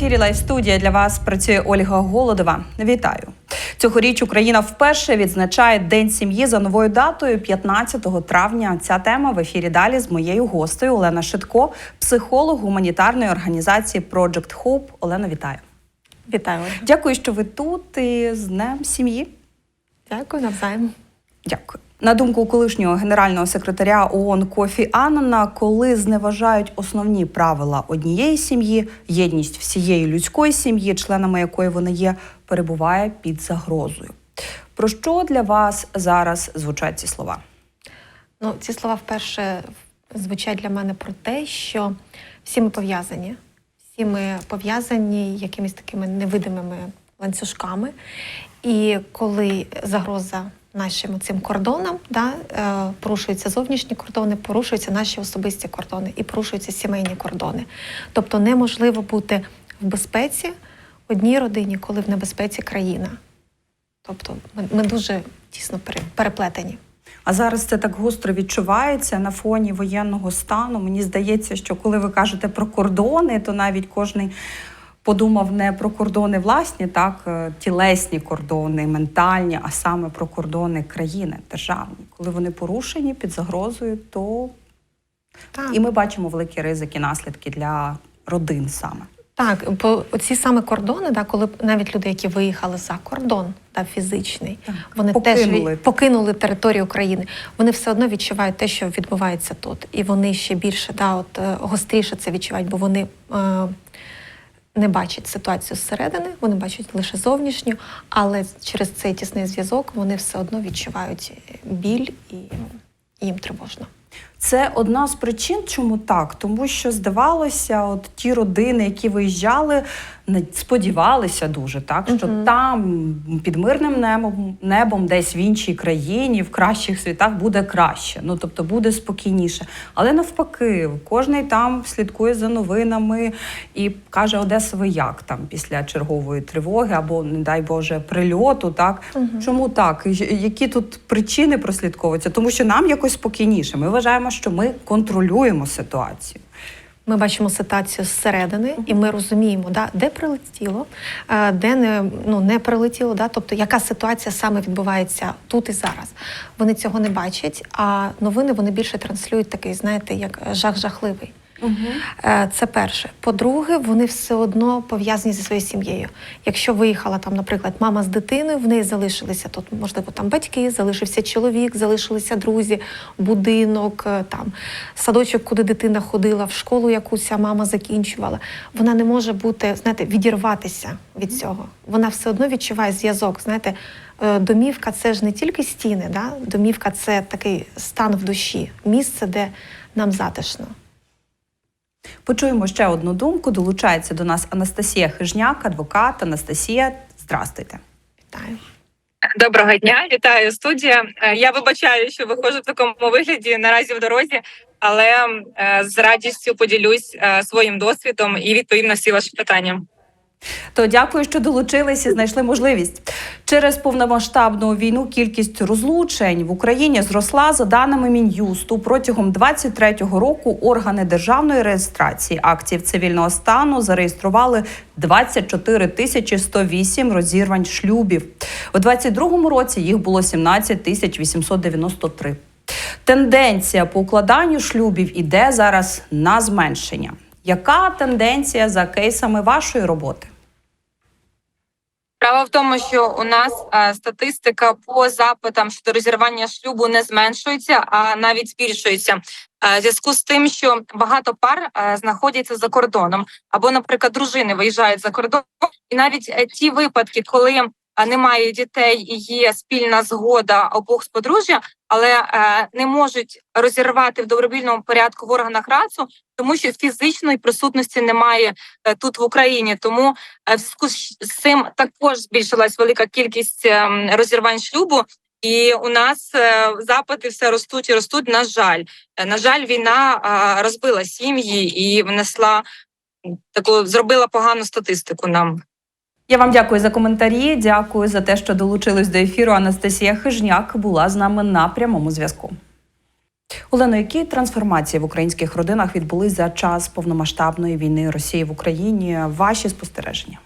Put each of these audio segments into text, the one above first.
ефірі Лайв студія для вас працює Ольга Голодова. Вітаю! Цьогоріч Україна вперше відзначає День сім'ї за новою датою 15 травня. Ця тема в ефірі далі з моєю гостею Олена Шитко, психолог гуманітарної організації Project Hope. Олена, вітаю! Вітаю. Дякую, що ви тут і з Днем сім'ї. Дякую навзаєм. Дякую. На думку колишнього генерального секретаря ООН Кофі Аннана, коли зневажають основні правила однієї сім'ї, єдність всієї людської сім'ї, членами якої вона є, перебуває під загрозою. Про що для вас зараз звучать ці слова? Ну, ці слова вперше звучать для мене про те, що всі ми пов'язані. Всі ми пов'язані якимись такими невидимими ланцюжками. І коли загроза нашим цим кордонам, да, е, порушуються зовнішні кордони, порушуються наші особисті кордони і порушуються сімейні кордони. Тобто неможливо бути в безпеці одній родині, коли в небезпеці країна. Тобто ми, ми дуже тісно переплетені. А зараз це так гостро відчувається на фоні воєнного стану. Мені здається, що коли ви кажете про кордони, то навіть кожний подумав не про кордони власні, так е, тілесні кордони, ментальні, а саме про кордони країни державні. Коли вони порушені під загрозою, то Так. і ми бачимо великі ризики, наслідки для родин саме. Так, бо ці саме кордони, да, коли навіть люди, які виїхали за кордон, да, фізичний, Так, вони теж покинули. ві- покинули територію України. Вони все одно відчувають те, що відбувається тут, і вони ще більше да, от, е, гостріше це відчувають, бо вони е, не бачать ситуацію зсередини, вони бачать лише зовнішню, але через цей тісний зв'язок вони все одно відчувають біль і їм тривожно. Це одна з причин, чому так, тому що здавалося, от ті родини, які виїжджали, сподівалися дуже, так що Мгм. там під мирним небом, небом, десь в іншій країні, в кращих світах буде краще. Ну тобто буде спокійніше. Але навпаки, кожний там слідкує за новинами і каже Одеса, ви як там після чергової тривоги або, не дай Боже, прильоту. Так Мгм. чому так? Які тут причини прослідковуються? Тому що нам якось спокійніше. Ми вважаємо, що ми контролюємо ситуацію. Ми бачимо ситуацію зсередини, і ми розуміємо, да, де прилетіло, е, де не, ну, не прилетіло, да, тобто яка ситуація саме відбувається тут і зараз. Вони цього не бачать, а новини вони більше транслюють такий, знаєте, як жах жахливий. Е, Це перше. По-друге, вони все одно пов'язані зі своєю сім'єю. Якщо виїхала там, наприклад, мама з дитиною, в неї залишилися тут, можливо, там батьки, залишився чоловік, залишилися друзі, будинок, е, там садочок, куди дитина ходила, в школу якусь мама закінчувала. Вона не може бути, знаєте, відірватися від цього. Вона все одно відчуває зв'язок. Знаєте, е, домівка це ж не тільки стіни, да? домівка це такий стан в душі, місце, де нам затишно. Почуємо ще одну думку. Долучається до нас Анастасія Хижняк, адвокат. Анастасія, здрастуйте. Вітаю. Доброго дня, вітаю студія. Е, Я вибачаю, що виходжу в такому вигляді наразі в дорозі, але е, з радістю поділюсь е, своїм досвідом і відповім на всі ваші питання. То дякую, що долучились і знайшли можливість. Через повномасштабну війну кількість розлучень в Україні зросла за даними Мін'юсту. Протягом 23-го року органи державної реєстрації актів цивільного стану зареєстрували 24 тисячі 108 розірвань шлюбів. У 22-му році їх було 17 тисяч 893. Тенденція по укладанню шлюбів іде зараз на зменшення. Яка тенденція за кейсами вашої роботи? Справа в тому, що у нас е, статистика по запитам щодо розірвання шлюбу не зменшується, а навіть збільшується. Е, В зв'язку з тим, що багато пар е, знаходяться за кордоном, або, наприклад, дружини виїжджають за кордон, і навіть е, ті випадки, коли е, немає дітей і є спільна згода обох з подружжя, але е, не можуть розірвати в добровільному порядку в органах РАЦУ, тому що фізичної присутності немає е, тут в Україні. Тому е, в зв'язку з цим також збільшилась велика кількість ем, розірвань шлюбу. І у нас запити все ростуть і ростуть. На жаль, на жаль, війна розбила сім'ї і внесла таку, зробила погану статистику нам. Я вам дякую за коментарі. Дякую за те, що долучились до ефіру. Анастасія Хижняк була з нами на прямому зв'язку. Олено, які трансформації в українських родинах відбулись за час повномасштабної війни Росії в Україні? Ваші спостереження?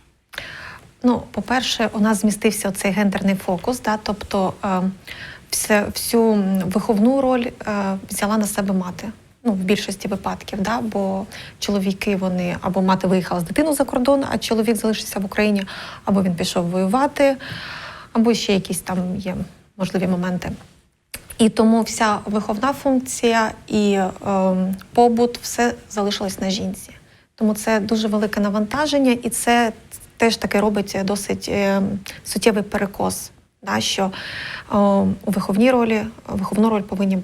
Ну, по-перше, у нас змістився цей гендерний фокус, да, тобто е, всю виховну роль е, взяла на себе мати. Ну, в більшості випадків, да, бо чоловіки вони або мати виїхала з дитину за кордон, а чоловік залишився в Україні, або він пішов воювати, або ще якісь там є можливі моменти. І тому вся виховна функція і е, побут все залишилось на жінці. Тому це дуже велике навантаження, і це теж таки робить досить е, суттєвий перекос, да, що е, у виховній ролі виховну роль повинні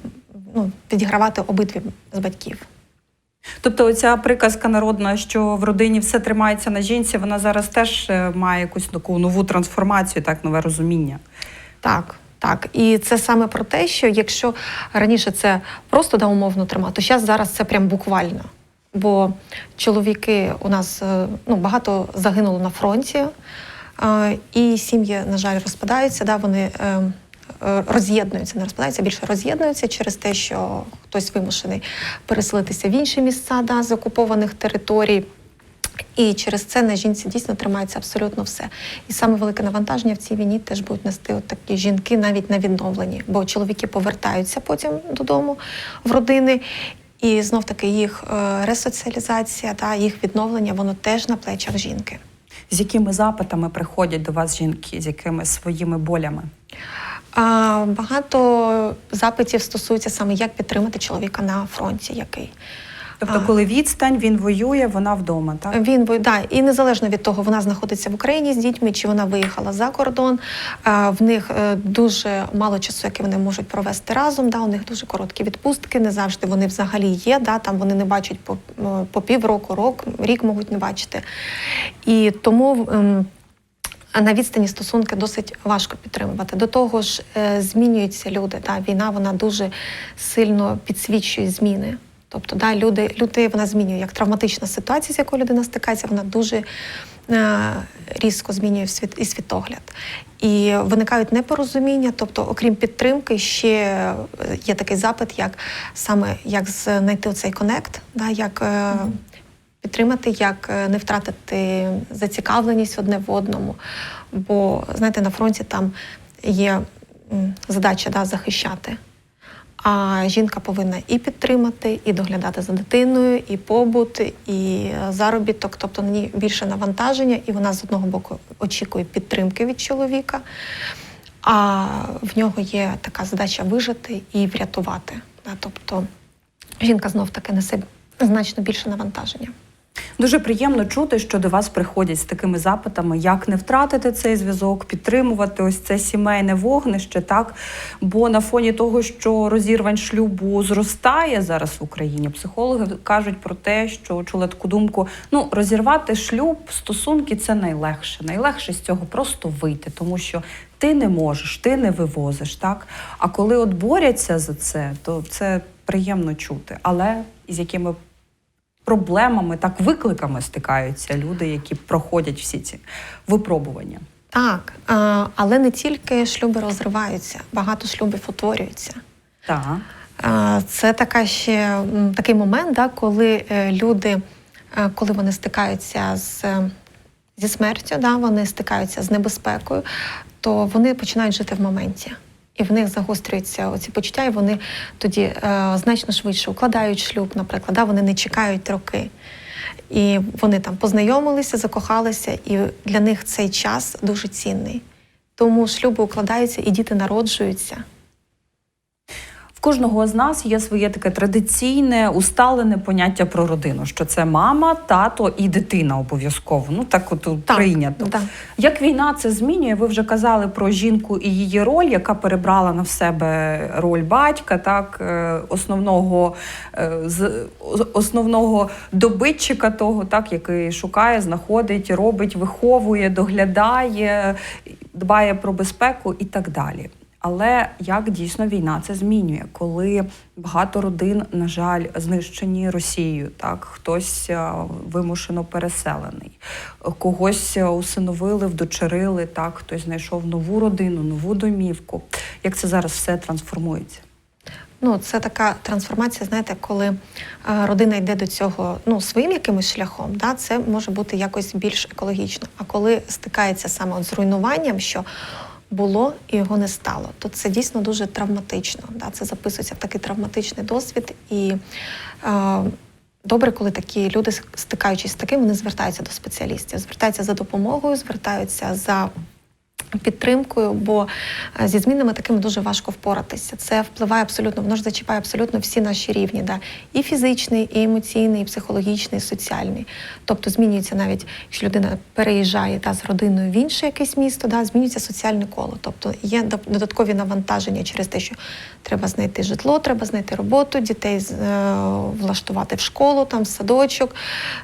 ну, відігравати обидві з батьків. Тобто, оця приказка народна, що в родині все тримається на жінці, вона зараз теж е, має якусь таку нову трансформацію, так нове розуміння. Так, так. І це саме про те, що якщо раніше це просто да, умовно тримати, то зараз, зараз це прям буквально. Бо чоловіки у нас е, ну, багато загинуло на фронті, е, і сім'ї, на жаль, розпадаються, да, вони роз'єднуються, не розпадаються, більше роз'єднуються через те, що хтось вимушений переселитися в інші місця да, з окупованих територій. І через це на жінці дійсно тримається абсолютно все. І саме велике навантаження в цій війні теж будуть нести от такі жінки навіть на відновленні, бо чоловіки повертаються потім додому в родини. І знов таки їх е, ресоціалізація та їх відновлення, воно теж на плечах жінки. З якими запитами приходять до вас жінки, з якими своїми болями? А, багато запитів стосується саме як підтримати чоловіка на фронті, який. Тобто, коли відстань, він воює, вона вдома, так? Він бо- да, і незалежно від того, вона знаходиться в Україні з дітьми, чи вона виїхала за кордон. В них е, дуже мало часу, який вони можуть провести разом. Да, у них дуже короткі відпустки. Не завжди вони взагалі є. Да, там вони не бачать по, по півроку, рок, рік можуть не бачити. І тому. А на відстані стосунки досить важко підтримувати. До того ж, е, змінюються люди. Та війна вона дуже сильно підсвічує зміни. Тобто, да, люди, люди вона змінює як травматична ситуація, з якою людина стикається, вона дуже е, різко змінює світ і світогляд. І виникають непорозуміння. Тобто, окрім підтримки, ще е, є такий запит, як саме як знайти цей конект, да, як е, підтримати, як е, не втратити зацікавленість одне в одному. Бо, знаєте, на фронті там є задача да, захищати. А жінка повинна і підтримати, і доглядати за дитиною, і побут, і е, заробіток. Тобто на ній більше навантаження, і вона з одного боку очікує підтримки від чоловіка, а в нього є така задача вижити і врятувати. Тобто жінка знов таки несе значно більше навантаження. Дуже приємно чути, що до вас приходять з такими запитами, як не втратити цей зв'язок, підтримувати ось це сімейне вогнище, так бо на фоні того, що розірвань шлюбу зростає зараз в Україні, психологи кажуть про те, що чула таку думку: ну розірвати шлюб, стосунки це найлегше. Найлегше з цього просто вийти, тому що ти не можеш, ти не вивозиш, так. А коли от борються за це, то це приємно чути, але з якими проблемами, так викликами стикаються люди, які проходять всі ці випробування. Так, але не тільки шлюби розриваються, багато шлюбів утворюються. Так. Це така ще такий момент, да, коли е, люди, е, коли вони стикаються з, е, зі смертю, да, вони стикаються з небезпекою, то вони починають жити в моменті. І в них загострюються оці почуття, і вони тоді е, значно швидше укладають шлюб, наприклад, да, вони не чекають роки. І вони там познайомилися, закохалися, і для них цей час дуже цінний. Тому шлюби укладаються і діти народжуються. В кожного з нас є своє таке традиційне, усталене поняття про родину, що це мама, тато і дитина обов'язково. Ну так от Так, прийнято. да. Як війна це змінює? Ви вже казали про жінку і її роль, яка перебрала на себе роль батька, так е, основного е, основного добитчика того, так який шукає, знаходить, робить, виховує, доглядає, дбає про безпеку і так далі. Але як дійсно війна це змінює, коли багато родин, на жаль, знищені Росією, так хтось е, вимушено переселений, когось е, усиновили, вдочерили, так хтось знайшов нову родину, нову домівку. Як це зараз все трансформується? Ну, це така трансформація, знаєте, коли е, родина йде до цього ну, своїм якимось шляхом, да, це може бути якось більш екологічно. А коли стикається саме от з руйнуванням, що було і його не стало, то це дійсно дуже травматично. Да, це записується в такий травматичний досвід. І е, добре, коли такі люди, стикаючись з таким, вони звертаються до спеціалістів, звертаються за допомогою, звертаються за підтримкою, бо е, зі змінами такими дуже важко впоратися. Це впливає абсолютно, воно ж зачіпає абсолютно всі наші рівні, да? і фізичний, і емоційний, і психологічний, і соціальний. Тобто змінюється навіть, якщо людина переїжджає та, з родиною в інше якесь місто, да, змінюється соціальне коло. Тобто є додаткові навантаження через те, що треба знайти житло, треба знайти роботу, дітей е, влаштувати в школу, там, в садочок.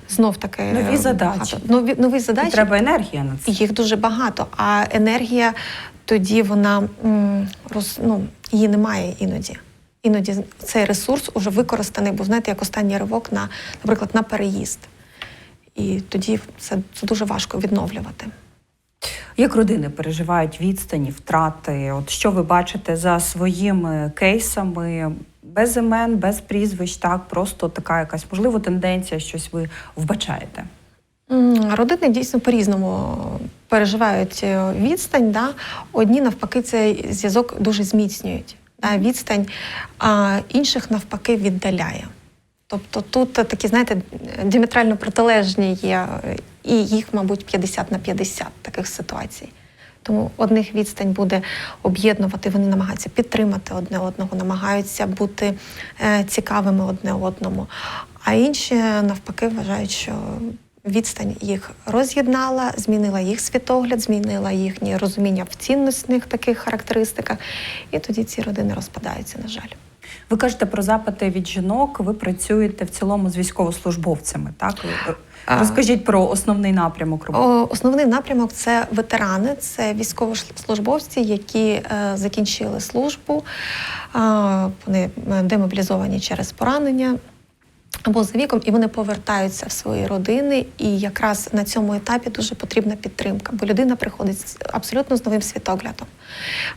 Знов таки Нові е, задачі. Нові, нові задачі. І треба енергія на це. Їх дуже багато, а енергія тоді вона роз, ну, її немає іноді. Іноді цей ресурс уже використаний, бо знаєте, як останній ривок на, наприклад, на переїзд. І тоді це, це дуже важко відновлювати. Як родини переживають відстані, втрати? От що ви бачите за своїми кейсами, без імен, без прізвищ, так просто така якась можливо тенденція, щось ви вбачаєте? Родини дійсно по-різному переживають е, відстань. Да? Одні навпаки цей зв'язок дуже зміцнюють. Да? Відстань, а інших навпаки віддаляє. Тобто тут такі, знаєте, діаметрально протилежні є, е, і їх, мабуть, 50 на 50 таких ситуацій. Тому одних відстань буде об'єднувати, вони намагаються підтримати одне одного, намагаються бути е, цікавими одне одному. А інші навпаки вважають, що відстань їх роз'єднала, змінила їх світогляд, змінила їхнє розуміння в цінностних таких характеристиках. І тоді ці родини розпадаються, на жаль. Ви кажете про запити від жінок. Ви працюєте в цілому з військовослужбовцями. Так розкажіть про основний напрямок роботи. Основний напрямок це ветерани, це військовослужбовці, які е, закінчили службу, е, вони е, демобілізовані через поранення. Або за віком, і вони повертаються в свої родини, і якраз на цьому етапі дуже потрібна підтримка, бо людина приходить абсолютно з новим світоглядом.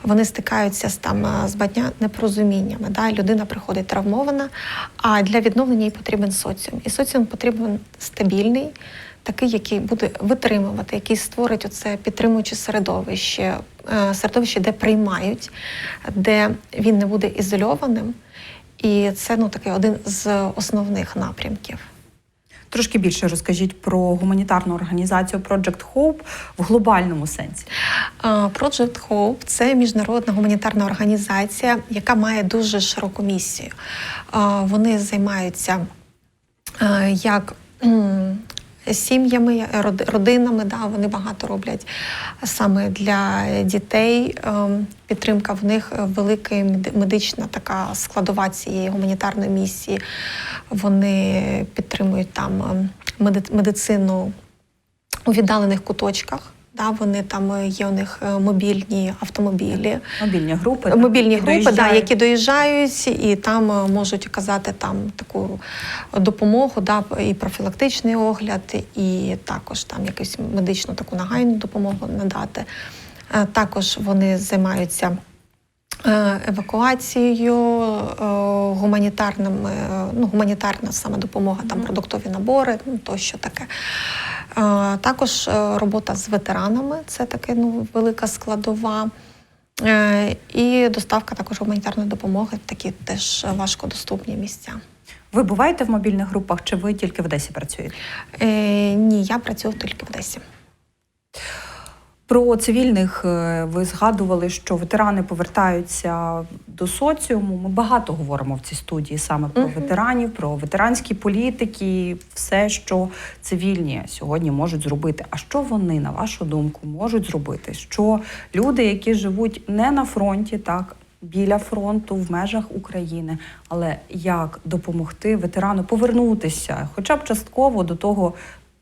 Вони стикаються з там з батня непорозуміннями. Да? Людина приходить травмована, а для відновлення їй потрібен соціум. І соціум потрібен стабільний, такий, який буде витримувати, який створить оце підтримуюче середовище, е, середовище, де приймають, де він не буде ізольованим. І це ну такий один з основних напрямків. Трошки більше розкажіть про гуманітарну організацію Project Hope в глобальному сенсі. Project Hope – це міжнародна гуманітарна організація, яка має дуже широку місію. Вони займаються як сім'ями, роди- родинами. Да, вони багато роблять саме для дітей. Ем, Підтримка в них велика мед- медична така складова цієї гуманітарної місії. Вони підтримують там ем, медицину у віддалених куточках. Да, вони там е, є у них е, мобільні автомобілі, Мобільні групи. мобільні які групи, да, доїжджають. які доїжджають, і там е, можуть оказати там таку допомогу, да, і профілактичний огляд, і також там якусь медичну таку нагайну допомогу надати. Е, Також вони займаються. е, Евакуацією, е, гуманітарним, е, ну, гуманітарна саме допомога, там продуктові набори, ну, тощо таке. Е, Також е, робота з ветеранами це така ну, велика складова. Е, І доставка також гуманітарної допомоги, такі теж важкодоступні місця. Ви буваєте в мобільних групах, чи ви тільки в Одесі працюєте? Е, Ні, я працюю тільки в Одесі. Про цивільних е, ви згадували, що ветерани повертаються до соціуму. Ми багато говоримо в цій студії саме про Мгм. ветеранів, про ветеранські політики, все, що цивільні сьогодні можуть зробити. А що вони, на вашу думку, можуть зробити? Що люди, які живуть не на фронті, так біля фронту, в межах України, але як допомогти ветерану повернутися, хоча б частково до того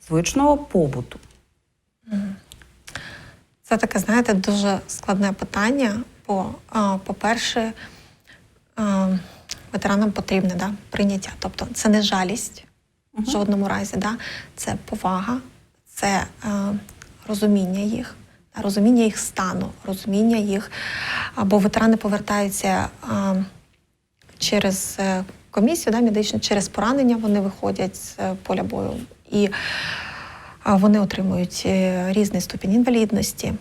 звичного побуту? Це таке, знаєте, дуже складне питання. Бо, по-перше, ветеранам потрібне да, прийняття. Тобто це не жалість в жодному разі, да? це повага, це розуміння їх, розуміння їх стану, розуміння їх. Бо ветерани повертаються. Через е, комісію да, медичну, через поранення вони виходять з е, поля бою. І вони отримують е, різний ступінь інвалідності.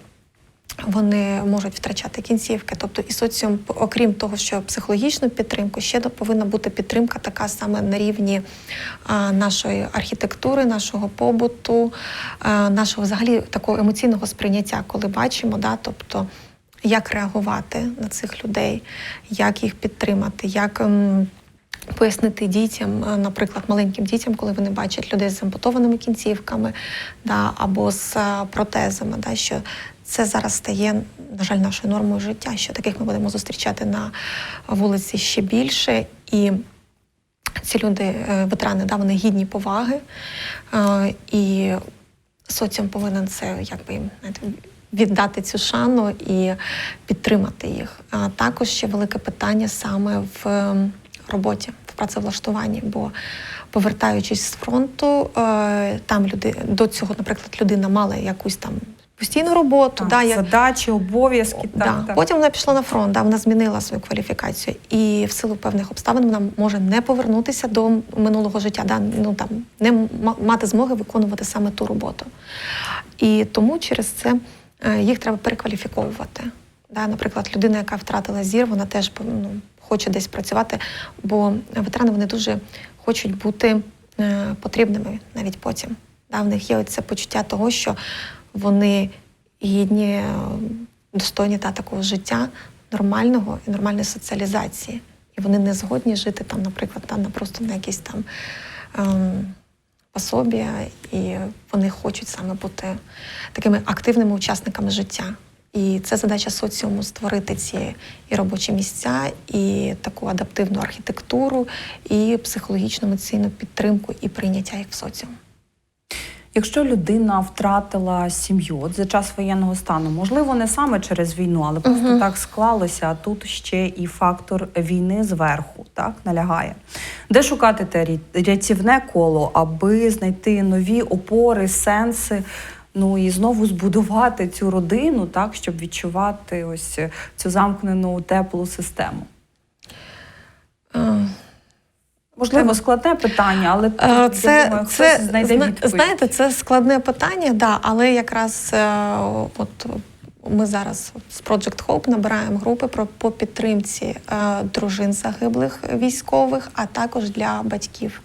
Вони можуть втрачати кінцівки. Тобто і соціум, окрім того, що психологічну підтримку, ще повинна бути підтримка така саме на рівні нашої архітектури, нашого побуту, нашого взагалі такого емоційного сприйняття, коли бачимо, да, тобто як реагувати на цих людей, як їх підтримати, як. Пояснити дітям, е, наприклад, маленьким дітям, коли вони бачать людей з ампутованими кінцівками да, або з е, протезами, да, що це зараз стає, на жаль, нашою нормою життя, що таких ми будемо зустрічати на вулиці ще більше. І ці люди, е, ветерани, да, вони гідні поваги. І соціум повинен це якби їм віддати цю шану і підтримати їх. А також ще велике питання саме в ем, роботі, в працевлаштуванні. Бо повертаючись з фронту, е, там люди до цього, наприклад, людина мала якусь там постійну роботу. Так, да, я- задачі, обов'язки. Да. Так, так. Потім вона пішла на фронт, да, вона змінила свою кваліфікацію, і в силу певних обставин вона може не повернутися до минулого життя, да, ну там не мати змоги виконувати саме ту роботу. І тому через це е, їх треба перекваліфіковувати. Да, наприклад, людина, яка втратила зір, вона теж ну, хоче десь працювати, бо ветерани вони дуже хочуть бути е, потрібними навіть потім. Да, в них є це почуття того, що вони гідні, е, достойні та такого життя нормального і нормальної соціалізації. І вони не згодні жити там, наприклад, там, на просто на якісь там ем, пособія, і вони хочуть саме бути такими активними учасниками життя. І це задача соціуму створити ці і робочі місця, і таку адаптивну архітектуру, і психологічну емоційну підтримку, і прийняття їх в соціум. Якщо людина втратила сім'ю от за час воєнного стану, можливо, не саме через війну, але просто Мгм. так склалося. А тут ще і фактор війни зверху так налягає. Де шукати те рятівне коло, аби знайти нові опори, сенси. Ну і знову збудувати цю родину, так щоб відчувати ось цю замкнену теплу систему. Е, Можливо, складне питання, але Е, я Це, думаю, це хтось знайде відповідь. знаєте, це складне питання, да, але якраз е, от ми зараз з Project Hope набираємо групи про по підтримці е, дружин загиблих військових, а також для батьків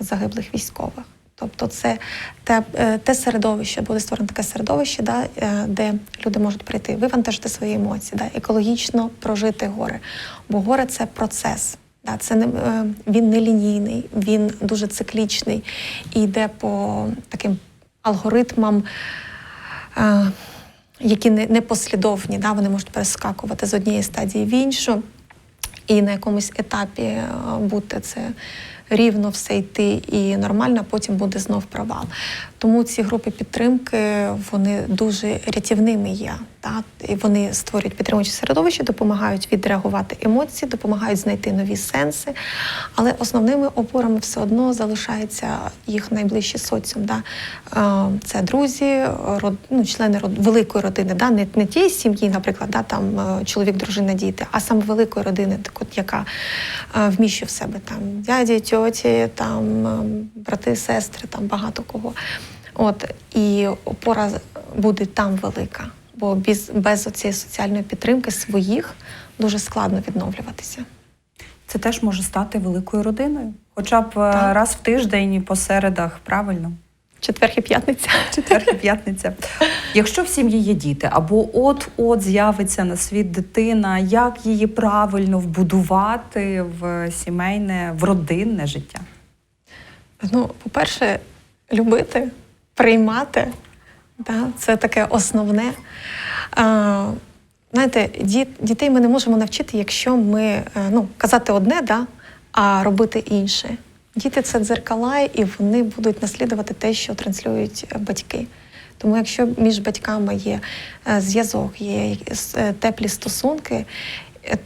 загиблих військових. Тобто, це те, е, те середовище, буде створено таке середовище, да, е, де люди можуть прийти, вивантажити свої емоції, да, екологічно прожити горе. Бо горе це процес. Да, це не е, він не лінійний, він дуже циклічний і йде по таким алгоритмам, які не, не. Да, вони можуть перескакувати з однієї стадії в іншу, і на якомусь етапі бути це рівно все йти і нормально, потім буде знов провал. Тому ці групи підтримки вони дуже рятівними є. Та? І вони створюють підтримуюче середовище, допомагають відреагувати емоції, допомагають знайти нові сенси. Але основними опорами все одно залишається їх найближчий соціум. Да? Це друзі, род, ну, члени род, великої родини, да? не, не тієї сім'ї, наприклад, да? там е, чоловік, дружина, діти, а саме великої родини, так от, яка е, вміщує в себе там дяді, тьоті, там е, брати, сестри, там багато кого. От і опора буде там велика, бо без, без цієї соціальної підтримки своїх дуже складно відновлюватися. Це теж може стати великою родиною, хоча б е, Так. раз в тиждень по середах, правильно? Четвер і п'ятниця. Четвер і п'ятниця. Якщо в сім'ї є діти, або от-от з'явиться на світ дитина, як її правильно вбудувати в сімейне, в родинне життя? Ну, по-перше, любити, приймати. Да? Це таке основне. А, знаєте, діт, дітей ми не можемо навчити, якщо ми е, ну, казати одне, да? а робити інше. Діти це дзеркала, і вони будуть наслідувати те, що транслюють е, батьки. Тому якщо між батьками є е, зв'язок, є теплі стосунки,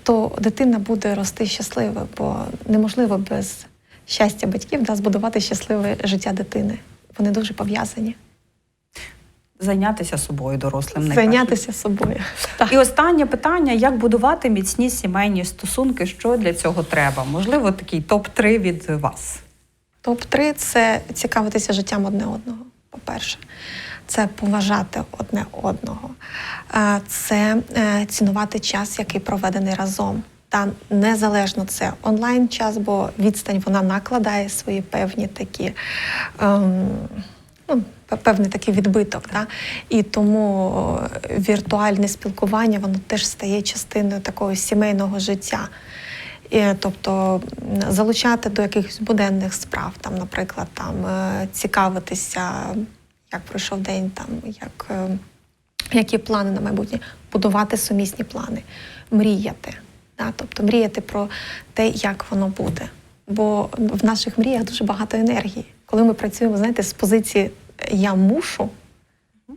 то дитина буде рости щасливою, бо неможливо без щастя батьків да, збудувати щасливе життя дитини. Вони дуже пов'язані. Зайнятися собою дорослим. Зайнятися собою. Так. І останнє питання: як будувати міцні сімейні стосунки? Що для цього треба? Можливо, такий топ 3 від вас. Топ-3 це цікавитися життям одне одного. По-перше, це поважати одне одного, це е, цінувати час, який проведений разом. Та незалежно це онлайн час, бо відстань вона накладає свої певні такі. Ем, ну, певний такий відбиток. Да? І тому е, віртуальне спілкування воно теж стає частиною такого сімейного життя. І, тобто залучати до якихось буденних справ, там, наприклад, там, е, цікавитися, як пройшов день, там, як, е, які плани на майбутнє, будувати сумісні плани, мріяти. Да? Тобто мріяти про те, як воно буде. Бо в наших мріях дуже багато енергії. Коли ми працюємо, знаєте, з позиції я мушу,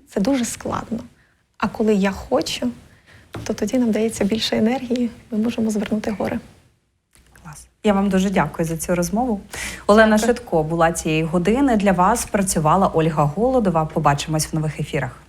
це дуже складно. А коли я хочу, то тоді нам дається більше енергії, ми можемо звернути гори. Я вам дуже дякую за цю розмову. Олена Шитко була цієї години. Для вас працювала Ольга Голодова. Побачимось в нових ефірах.